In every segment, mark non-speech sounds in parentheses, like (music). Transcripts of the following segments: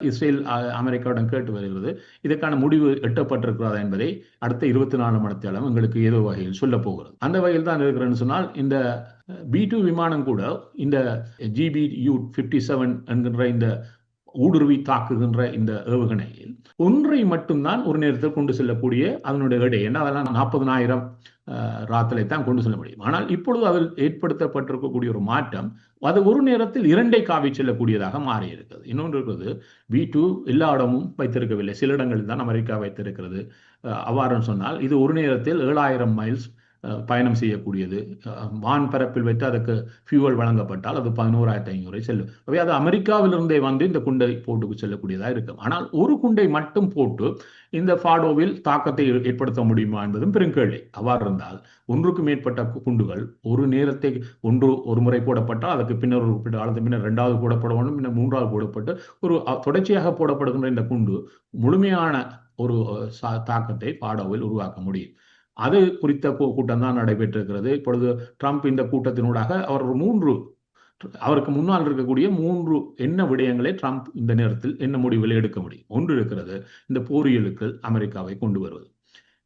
Israel அ- அமெரிக்காவுடன் கேட்டு வருகிறது. இதற்கான முடிவு எட்டப்பட்டிருக்கிறதா என்பதை அடுத்த இருபத்தி நாலு மணித்தேலம் எங்களுக்கு ஏதோ வகையில் சொல்ல போகிறது. அந்த வகையில் தான் இருக்கிறேன்னு சொன்னால் இந்த பி டூ விமானம் கூட இந்த ஜிபி யூ ஃபிஃப்டி செவன் என்கின்ற இந்த ஊடுருவி தாக்குகின்ற இந்த ஏவுகணையில் ஒன்றை மட்டும்தான் ஒரு நேரத்தில் கொண்டு செல்லக்கூடிய அதனுடைய எடை என்ன அதெல்லாம் நாற்பதனாயிரம் ராத்தலை தான் கொண்டு செல்ல முடியும். ஆனால் இப்பொழுது அதில் ஏற்படுத்தப்பட்டிருக்கக்கூடிய ஒரு மாற்றம் அது ஒரு நேரத்தில் இரண்டை காவி செல்லக்கூடியதாக மாறி இருக்கிறது இன்னொன்று இருக்கிறது வி டூ எல்லா இடமும் வைத்திருக்கவில்லை. சில இடங்களில் தான் அமெரிக்கா வைத்திருக்கிறது. அவ்வாறுன்னு சொன்னால் இது ஒரு நேரத்தில் ஏழாயிரம் மைல்ஸ் பயணம் செய்யக்கூடியது. வான் பரப்பில் வைத்து அதுக்கு ஃபியூவல் வழங்கப்பட்டால் அது பதினோராயிரத்தி ஐநூறு செல்லும். அவை அது அமெரிக்காவிலிருந்தே வந்து இந்த குண்டை போட்டுக்கு செல்லக்கூடியதாக இருக்கும். ஆனால் ஒரு குண்டை மட்டும் போட்டு இந்த ஃபாடோவில் தாக்கத்தை ஏற்படுத்த முடியுமா என்பதும் பெருங்கேள்வி அவ்வாறு இருந்தால் ஒன்றுக்கு மேற்பட்ட கு- குண்டுகள் ஒரு நேரத்தை ஒன்று ஒரு முறை போடப்பட்டால் அதுக்கு பின்னர் ஒரு குறிப்பிட்ட பின்னர் ரெண்டாவது போடப்பட வேண்டும் பின்னர் மூன்றாவது போடப்பட்டு ஒரு தொடர்ச்சியாக போடப்படுகின்ற இந்த குண்டு முழுமையான ஒரு சா- தாக்கத்தை பாடோவில் உருவாக்க முடியும். அது குறித்த கூட்டம் தான் நடைபெற்றிருக்கிறது. இப்பொழுது ட்ரம்ப் இந்த கூட்டத்தினூடாக அவர் ஒரு மூன்று அவருக்கு முன்னால் இருக்கக்கூடிய மூன்று என்ன விடயங்களை ட்ரம்ப் இந்த நேரத்தில் என்ன முடிவில் எடுக்க முடியும்? ஒன்று இருக்கிறது இந்த போரியலுக்கு அமெரிக்காவை கொண்டு வருவது.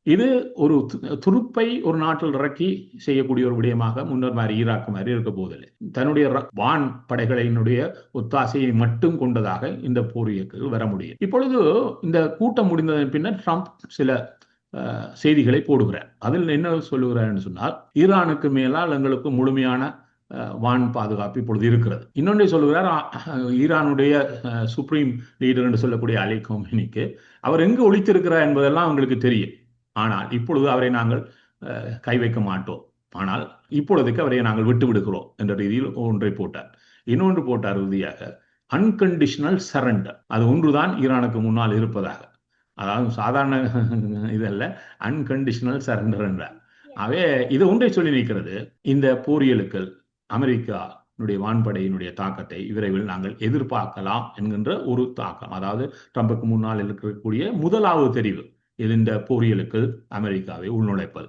இது ஒரு து- துருப்பை ஒரு நாட்டில் இறக்கி செய்யக்கூடிய ஒரு விடயமாக முன்னர் மாதிரி ஈராக் மாதிரி இருக்க போவதில்லை தன்னுடைய வான் படைகளினுடைய ஒத்தாசையை மட்டும் கொண்டதாக இந்த போரியலுக்கு வர முடியும். இப்பொழுது இந்த கூட்டம் முடிந்ததன் பின்னர் ட்ரம்ப் சில செய்திகளை போடுகிறார். அதில் என்ன சொல்லுகிறார்னு சொன்னால் ஈரானுக்கு மேலால் எங்களுக்கு முழுமையான வான் பாதுகாப்பு இப்பொழுது இருக்கிறது. இன்னொன்றை சொல்லுகிறார் ஈரானுடைய சுப்ரீம் லீடர் என்று சொல்லக்கூடிய அலி கோமினிக்கு அவர் எங்கு ஒழித்திருக்கிறார் என்பதெல்லாம் அவங்களுக்கு தெரியும். ஆனால் இப்பொழுது அவரை நாங்கள் கை வைக்க மாட்டோம். ஆனால் இப்பொழுதுக்கு அவரை நாங்கள் விட்டு விடுகிறோம் என்ற ரீதியில் ஒன்றை போட்டார். இன்னொன்று போட்டார் இறுதியாக அன்கண்டிஷனல் சரண்டர் அது ஒன்றுதான் ஈரானுக்கு முன்னால் இருப்பதாக. அதாவது சாதாரண (laughs) இதல்ல அன்கண்டிஷனல் சரண்டர் என்றார். அவே இது ஒன்றை சொல்லி நிற்கிறது இந்த போரியலுக்கள் அமெரிக்காவுடைய வான்படையினுடைய தாக்கத்தை விரைவில் நாங்கள் எதிர்பார்க்கலாம் என்கின்ற ஒரு தாக்கம். அதாவது ட்ரம்புக்கு முன்னால் இருக்கக்கூடிய முதலாவது தெரிவு இது இந்த போரியலுக்கு அமெரிக்காவை உள்நுழைப்பது.